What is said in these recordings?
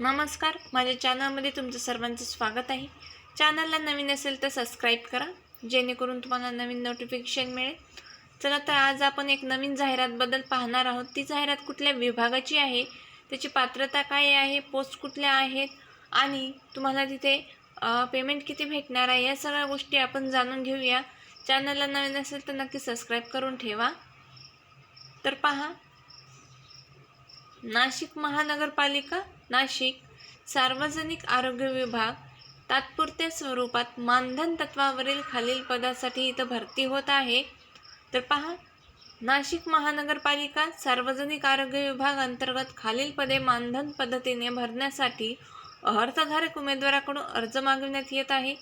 नमस्कार माझ्या चॅनलमध्ये तुमचं सर्वांचं स्वागत आहे. चॅनलला नवीन असेल तर सबस्क्राईब करा जेणेकरून तुम्हाला नवीन नोटिफिकेशन मिळेल. चला तर आज आपण एक नवीन जाहिरातबद्दल पाहणार आहोत. ती जाहिरात कुठल्या विभागाची आहे? त्याची पात्रता काय आहे? पोस्ट कुठल्या आहेत? आणि तुम्हाला तिथे पेमेंट किती भेटणार आहे? या सगळ्या गोष्टी आपण जाणून घेऊया. चॅनलला नवीन असेल तर नक्की सबस्क्राईब करून ठेवा. तर पहा नाशिक महानगरपालिका नाशिक सार्वजनिक आरोग्य विभाग तात्पुरत्या स्वरूपात मानधन तत्वावरील खालील पदासाठी इथं भरती होत आहे. तर पहा नाशिक महानगरपालिका सार्वजनिक आरोग्य विभाग अंतर्गत खालील पदे मानधन पद्धतीने भरण्यासाठी अर्थधारक उमेदवाराकडून अर्ज मागविण्यात येत आहे.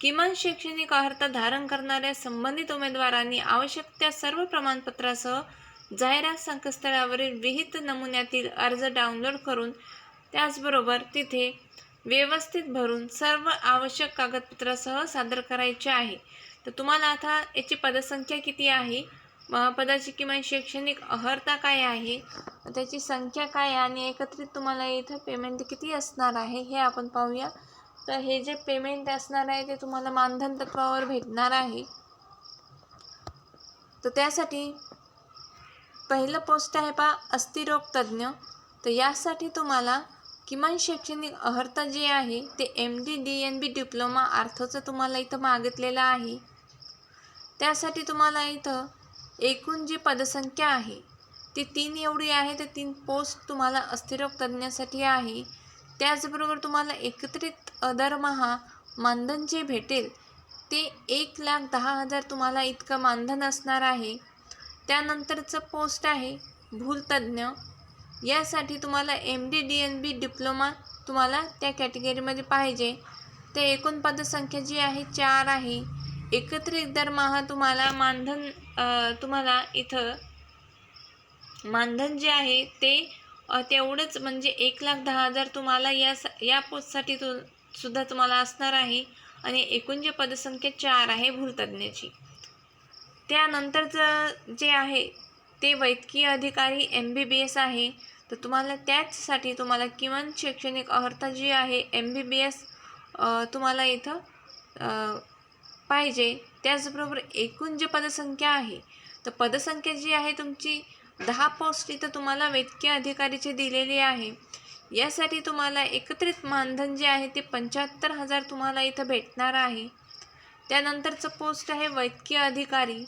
किमान शैक्षणिक अर्हता धारण करणाऱ्या संबंधित उमेदवारांनी आवश्यक त्या सर्व प्रमाणपत्रासह जाहिरात संकेतस्थळावरील विहित नमुन्यातील अर्ज डाउनलोड करून त्याचबरोबर तिथे व्यवस्थित भरून सर्व आवश्यक कागदपत्रासह सादर करायचे आहे. तर तुम्हाला आता याची पदसंख्या किती आहे? पदाची किमान शैक्षणिक अर्हता काय आहे? त्याची संख्या काय आहे? आणि एकत्रित तुम्हाला इथं पेमेंट किती असणार आहे हे आपण पाहूया. तर हे जे पेमेंट असणार आहे ते तुम्हाला मानधन तत्वावर भेटणार आहे. तर त्यासाठी पहिलं पोस्ट आहे पा अस्थिरोग तज्ज्ञ तर यासाठी तुम्हाला किमान शैक्षणिक अर्हता जे आहे ते M D D N B diploma अर्थचं तुम्हाला इथं मागितलेलं आहे. त्यासाठी तुम्हाला इथं एकूण जी पदसंख्या आहे ती तीन एवढी आहे तर तीन पोस्ट तुम्हाला अस्थिरोग तज्ज्ञासाठी आहे. त्याचबरोबर तुम्हाला एकत्रित अ, दरमहा मानधन जे भेटेल ते एक लाख दहा हजार तुम्हाला इतकं मानधन असणार आहे. त्यानंतरचं पोस्ट आहे भूलतज्ञ यासाठी तुम्हाला M D D N B diploma तुम्हाला त्या कॅटेगरीमध्ये पाहिजे. तर एकूण पदसंख्या जी आहे चार आहे. एकत्रित दरमहा तुम्हाला मानधन तुम्हाला इथं मानधन जे आहे ते तेवढंच म्हणजे एक लाख दहा हजार तुम्हाला या स या पोस्टसाठी तु सुद्धा तुम्हाला असणार आहे. आणि एकूण जे पदसंख्या चार आहे भूलतज्ञाची त्यानंतरचं जे आहे ते वैद्यकीय अधिकारी एम बी बी एस आहे. तर तुम्हाला त्याचसाठी तुम्हाला किमान शैक्षणिक अर्हता जी आहे एम बी बी एस तुम्हाला इथं पाहिजे. त्याचबरोबर एकूण जी पदसंख्या आहे तर पदसंख्या जी आहे तुमची दहा पोस्ट इथं तुम्हाला वैद्यकीय अधिकारीची दिलेली आहे. यासाठी तुम्हाला एकत्रित मानधन जे आहे ते पंच्याहत्तर हजार तुम्हाला इथं भेटणार आहे. त्यानंतरचं पोस्ट आहे वैद्यकीय अधिकारी.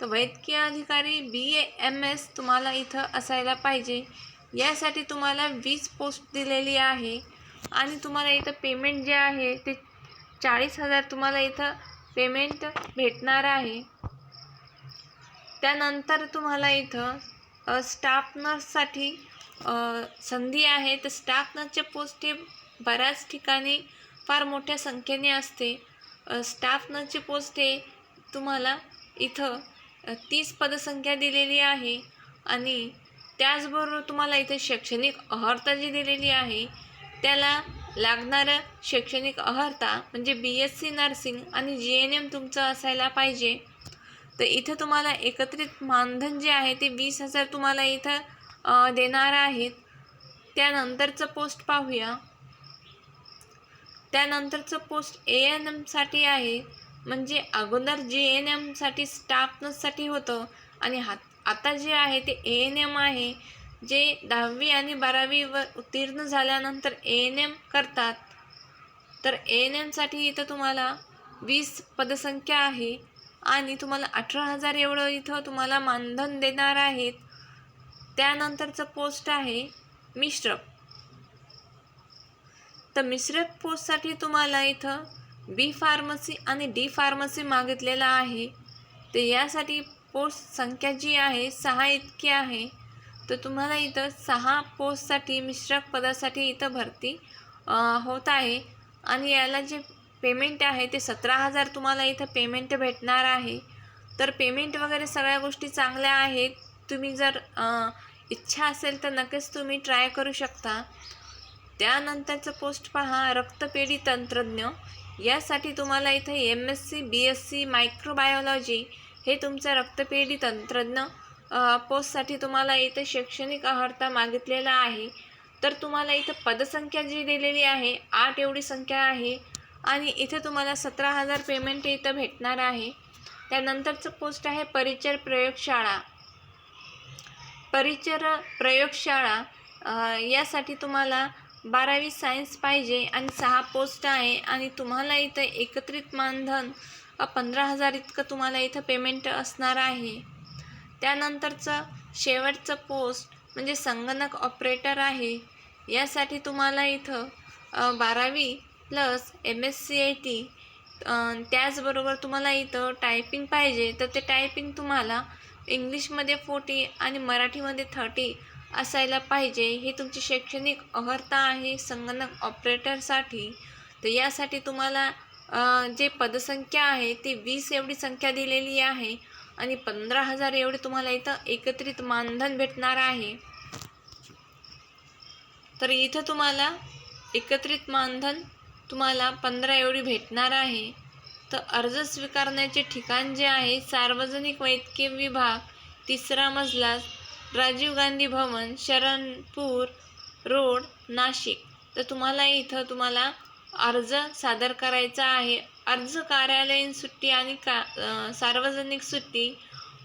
तर वैद्यकीय अधिकारी बी ए एम एस तुम्हाला इथं असायला पाहिजे. यासाठी तुम्हाला वीस पोस्ट दिलेली आहे. आणि तुम्हाला इथं पेमेंट जे आहे ते चाळीस हजार तुम्हाला इथं पेमेंट भेटणार आहे. त्यानंतर तुम्हाला इथं स्टाफ नर्ससाठी संधी आहे. तर स्टाफ नर्सचे पोस्ट हे बऱ्याच ठिकाणी फार मोठ्या संख्येने असते. स्टाफ नर्सचे पोस्ट हे तुम्हाला इथं तीस पदसंख्या दिलेली आहे. आणि त्याचबरोबर तुम्हाला इथे शैक्षणिक अर्हता जी दिलेली आहे त्याला लागणारं शैक्षणिक अर्हता म्हणजे बी एस सी नर्सिंग आणि जी एन एम तुमचं असायला पाहिजे. तर इथं तुम्हाला एकत्रित मानधन जे आहे ते वीस हजार तुम्हाला इथं देणार आहेत. त्यानंतरचं पोस्ट पाहूया. त्यानंतरचं पोस्ट ए एन एमसाठी आहे म्हणजे अगोदर जी एन एमसाठी स्टाफ नर्ससाठी होतं. आणि हात आता जे आहे ते ए एन एम आहे जे दहावी आणि बारावीवर उत्तीर्ण झाल्यानंतर ए एन एम करतात. तर ए एन एमसाठी इथं तुम्हाला वीस पदसंख्या आहे आणि तुम्हाला अठरा हजार एवढं इथं तुम्हाला मानधन देणार आहेत. त्यानंतरचं पोस्ट आहे मिश्रक. तर मिश्रक पोस्टसाठी तुम्हाला इथं बी फार्मसी आणि डी फार्मसी मागितलेला आहे. तर यासाठी पोस्ट संख्या जी आहे सहा इतकी आहे तर तुम्हाला इथं सहा पोस्टसाठी मिश्रक पदासाठी इथं भरती होत आहे. आणि याला जे पेमेंट आहे ते सतरा हजार तुम्हाला इथं पेमेंट भेटणार आहे. तर पेमेंट वगैरे सगळ्या गोष्टी चांगल्या आहेत. तुम्ही जर इच्छा असेल तर नक्कीच तुम्ही ट्राय करू शकता. त्यानंतरचं पोस्ट पहा रक्तपेढी तंत्रज्ञ. यासाठी तुम्हाला इथं M S C B S C microbiology हे तुमचं रक्तपेढी तंत्रज्ञ पोस्टसाठी तुम्हाला इथं शैक्षणिक अर्हता मागितलेला आहे. तर तुम्हाला इथं पदसंख्या जी दिलेली आहे आठ एवढी संख्या आहे आणि इथे तुम्हाला सतरा हजार पेमेंट इथं भेटणार आहे. त्यानंतरचं पोस्ट आहे परिचर प्रयोगशाळा. परिचर प्रयोगशाळा यासाठी तुम्हाला बारावी सायन्स पाहिजे आणि सहा पोस्ट आहे आणि तुम्हाला इथं एकत्रित मानधन पंधरा हजार इतकं तुम्हाला इथं पेमेंट असणार आहे? त्यानंतरचं शेवटचं पोस्ट म्हणजे संगणक ऑपरेटर आहे यासाठी तुम्हाला इथं बारावी plus M S C I T त्याचबरोबर तुम्हाला इथं टायपिंग पाहिजे. तर ते टायपिंग तुम्हाला इंग्लिशमध्ये फोर्टी आणि मराठीमध्ये थर्टी असायला पाहिजे. ही तुमची शैक्षणिक अर्हता आहे संगणक ऑपरेटरसाठी तर यासाठी तुम्हाला जे पदसंख्या आहे ती वीस एवढी संख्या दिलेली आहे आणि पंधरा हजार एवढे तुम्हाला इथं एकत्रित मानधन भेटणार आहे. तर इथं तुम्हाला एकत्रित मानधन तुम्हाला पंधरा एवढी भेटणार आहे. तर अर्ज स्वीकारण्याचे ठिकाण जे आहे सार्वजनिक वैद्यकीय विभाग तिसरा मजला राजीव गांधी भवन शरणपूर रोड नाशिक. तर तुम्हाला इथं तुम्हाला अर्ज सादर करायचा आहे. अर्ज कार्यालयीन सुट्टी आणि का सार्वजनिक सुट्टी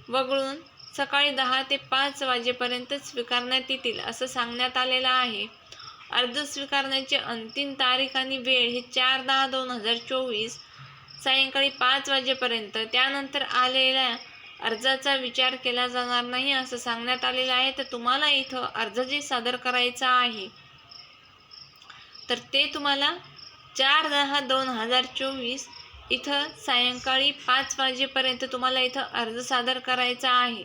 वगळून सकाळी दहा ते पाच वाजेपर्यंत स्वीकारण्यात येतील असं सांगण्यात आलेलं आहे. अर्ज स्वीकारण्याची अंतिम तारीख आणि वेळ हे चार दहा दोन हजार चोवीस सायंकाळी पाच वाजेपर्यंत. त्यानंतर आलेल्या अर्जाचा विचार केला जाणार नाही असं सांगण्यात आलेलं आहे. तर तुम्हाला इथं अर्ज जे सादर करायचा आहे तर ते तुम्हाला चार दहा दोन हजार चोवीस इथं सायंकाळी पाच वाजेपर्यंत तुम्हाला इथं अर्ज सादर करायचा आहे.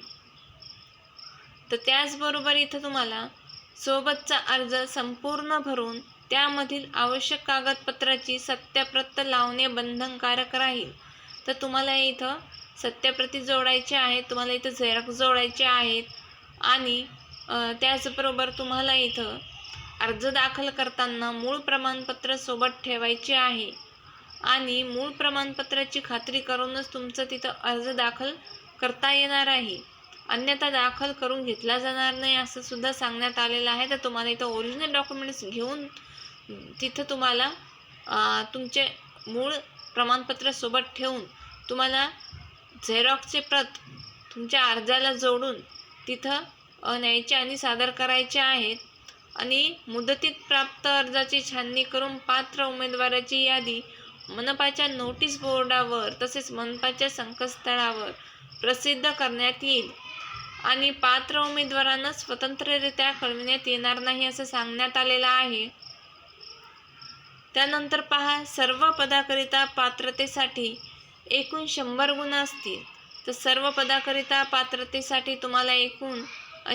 तर त्याचबरोबर इथं तुम्हाला सोबतचा अर्ज संपूर्ण भरून त्यामधील आवश्यक कागदपत्राची सत्याप्रत लावणे बंधनकारक राहील. तर तुम्हाला इथं सत्याप्रती जोडायचे आहेत तुम्हाला इथं झेरॉक्स जोडायचे आहेत आणि त्याचबरोबर तुम्हाला इथं अर्ज दाखल करताना मूळ प्रमाणपत्र सोबत ठेवायचे आहे. आणि मूळ प्रमाणपत्राची खात्री करूनच तुमचं तिथं अर्ज दाखल करता येणार आहे. अन्यथा दाखल करून घेतला जाणार नाही असं सुद्धा सांगण्यात आलेलं आहे. तर तुम्हाला इथं ओरिजिनल डॉक्युमेंट्स घेऊन तिथं तुम्हाला तुमचे मूळ प्रमाणपत्र सोबत ठेवून तुम्हाला झेरॉक्सचे प्रत तुमच्या अर्जाला जोडून तिथं न्यायचे आणि सादर करायचे आहेत. आणि मुदतीत प्राप्त अर्जाची छाननी करून पात्र उमेदवाराची यादी मनपाच्या नोटीस बोर्डावर तसेच मनपाच्या संकेतस्थळावर प्रसिद्ध करण्यात येईल. आणि पात्र उमेदवारांना स्वतंत्ररित्या कळविण्यात येणार नाही असं सांगण्यात आलेलं आहे. त्यानंतर पहा सर्व पदाकरिता पात्रतेसाठी एकूण शंभर गुण असतील. तर सर्व पदाकरिता पात्रतेसाठी तुम्हाला एकूण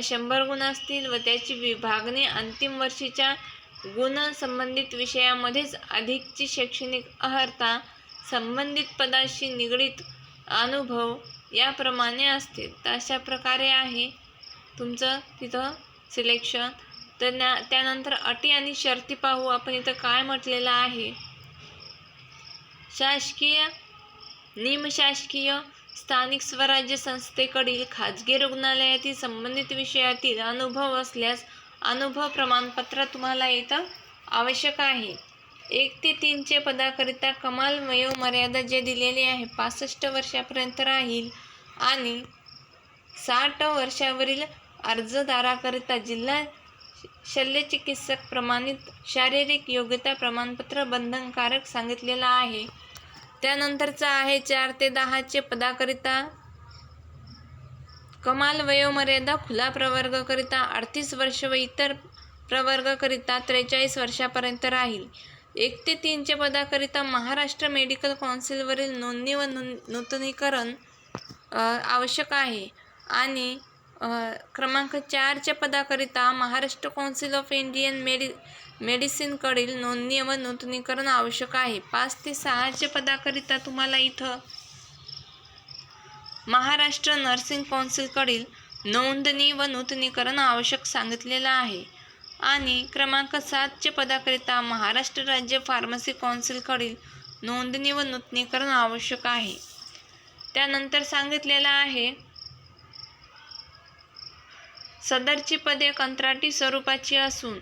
शंभर गुण असतील व त्याची विभागणी अंतिम वर्षीच्या गुण संबंधित विषयामध्येच अधिकची शैक्षणिक अर्हता संबंधित पदाशी निगडीत अनुभव याप्रमाणे असतील तर अशा प्रकारे आहे. तुमचं तिथं सिलेक्शन तर त्यानंतर अटी आणि शर्ती पाहू. आपण इथं काय म्हटलेलं आहे? शासकीय निमशासकीय स्थानिक स्वराज्य संस्थेकडील खाजगी रुग्णालयातील संबंधित विषयातील अनुभव असल्यास अनुभव प्रमाणपत्र तुम्हाला इथं आवश्यक आहे. एक ते तीनचे पदाकरिता कमाल वयोमर्यादा जे दिलेली आहे पासष्ट वर्षापर्यंत राहील आणि साठ वर्षावरील अर्जदाराकरिता जिल्हा शल्यचिकित्सक प्रमाणित शारीरिक योग्यता प्रमाणपत्र बंधनकारक सांगितलेलं आहे. त्यानंतरचं आहे चार ते दहाचे पदाकरिता. कमाल वयोमर्यादा खुला प्रवर्गकरिता अडतीस वर्ष व इतर प्रवर्गकरिता त्रेचाळीस वर्षापर्यंत राहील. एक ते तीनचे पदाकरिता महाराष्ट्र मेडिकल काउन्सिलवरील नोंदणी व नूतनीकरण आवश्यक आहे. आणि क्रमांक चारच्या पदाकरिता महाराष्ट्र काउन्सिल ऑफ इंडियन मेडि मेडिसिनकडील नोंदणी व नूतनीकरण आवश्यक आहे. पाच ते सहाच्या पदाकरिता तुम्हाला इथं महाराष्ट्र नर्सिंग कौन्सिलकडील नोंदणी व नूतनीकरण आवश्यक सांगितलेलं आहे. आणि क्रमांक सातचे पदाकरिता महाराष्ट्र राज्य फार्मसी कौन्सिलकडील नोंदणी व नूतनीकरण आवश्यक आहे. त्यानंतर सांगितलेलं आहे सदरची पदे कंत्राटी स्वरूपाची असून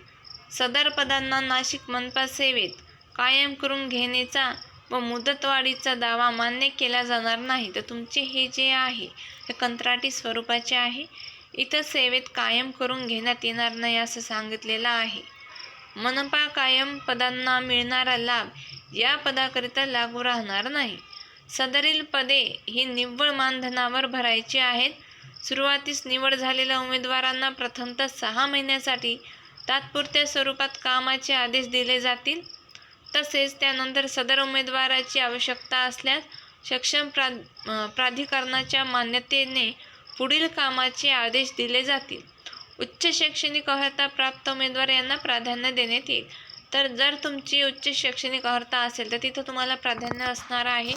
सदर पदांना नाशिक मनपा सेवेत कायम करून घेण्याचा व मुदतवाढीचा दावा मान्य केला जाणार नाही. तर तुमचे हे जे आहे हे कंत्राटी स्वरूपाचे आहे. इथं सेवेत कायम करून घेण्यात येणार नाही असं सांगितलेलं आहे. मनपा कायम पदांना मिळणारा लाभ या पदाकरिता लागू राहणार नाही. सदरील पदे ही निव्वळ मानधनावर भरायची आहेत. सुरुवातीस निवड झालेल्या उमेदवारांना प्रथमतः सहा महिन्यासाठी तात्पुरत्या स्वरूपात कामाचे आदेश दिले जातील. तसेच त्यानंतर सदर उमेदवाराची आवश्यकता असल्यास सक्षम प्रा प्राधिकरणाच्या मान्यतेने पुढील कामाचे आदेश दिले जातील. उच्च शैक्षणिक अर्हता प्राप्त उमेदवार यांना प्राधान्य देण्यात येईल. तर जर तुमची उच्च शैक्षणिक अर्हता असेल तर तिथं तुम्हाला प्राधान्य असणार आहे.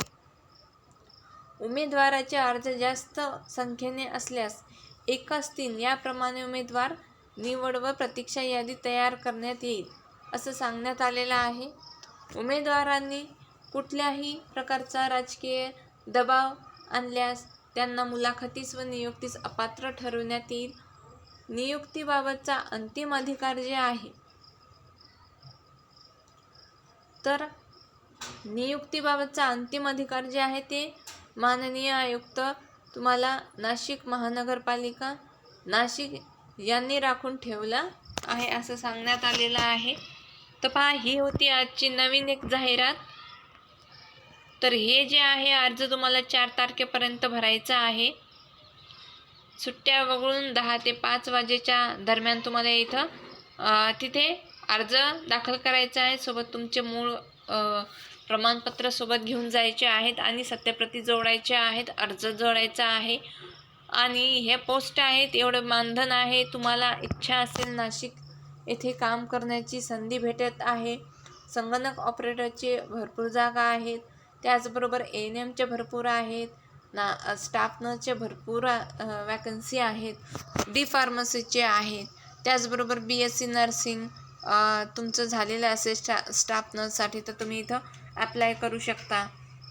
उमेदवाराचे अर्ज जास्त संख्येने असल्यास एकाच तीन याप्रमाणे उमेदवार निवड व प्रतीक्षा यादी तयार करण्यात येईल असं सांगण्यात आलेलं आहे. उमेदवारांनी कुठल्याही प्रकारचा राजकीय दबाव आणल्यास त्यांना मुलाखतीस व नियुक्तीस अपात्र ठरवण्यात येईल. नियुक्तीबाबतचा अंतिम अधिकार जे आहे तर नियुक्तीबाबतचा अंतिम अधिकार जे आहे ते माननीय आयुक्त तुम्हाला नाशिक महानगरपालिका नाशिक यांनी राखून ठेवला आहे असं सांगण्यात आलेलं आहे. तर पहा ही होती आजची नवीन एक जाहिरात. तर हे जे आहे अर्ज तुम्हाला चार तारखेपर्यंत भरायचा आहे. सुट्ट्या वगळून दहा ते पाच वाजेच्या दरम्यान तुम्हाला इथं तिथे अर्ज दाखल करायचा आहे. सोबत तुमचे मूळ प्रमाणपत्र सोबत घेऊन जायचे आहेत आणि सत्यप्रती जोडायचे आहेत अर्ज जोडायचा आहे. आणि हे पोस्ट आहेत एवढं मानधन आहे तुम्हाला इच्छा असेल नाशिक येथे काम करण्याची संधी भेटत आहे. संगणक ऑपरेटरचे भरपूर जागा आहेत. त्याचबरोबर एन एमचे भरपूर आहेत. ना स्टाफ नर्सचे भरपूर वॅकन्सी आहेत. डी फार्मसीचे आहेत. त्याचबरोबर बी एस सी नर्सिंग तुमचं झालेलं असेल स्टा स्टाफ नर्ससाठी तर तुम्ही इथं ॲप्लाय करू शकता.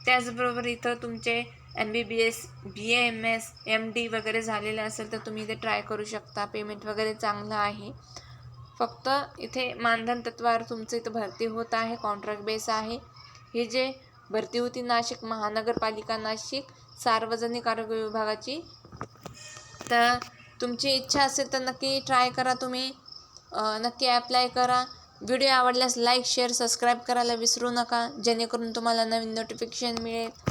त्याचबरोबर इथं तुमचे M B B S B A M S M D वगैरे झालेलं असेल तर तुम्ही इथे ट्राय करू शकता. पेमेंट वगैरे चांगलं आहे. फक्त इथे मानधन तत्वावर तुमचं इथं भरती होत आहे. कॉन्ट्रॅक्ट बेस आहे. हे जे भरती होती नाशिक महानगरपालिका नाशिक सार्वजनिक आरोग्य विभागाची तर तुमची इच्छा असेल तर नक्की ट्राय करा तुम्ही. नक्की ॲप्लाय करा. व्हिडिओ आवडल्यास लाईक शेअर सबस्क्राईब करायला विसरू नका. जेणेकरून तुम्हाला नवीन नोटिफिकेशन मिळेल.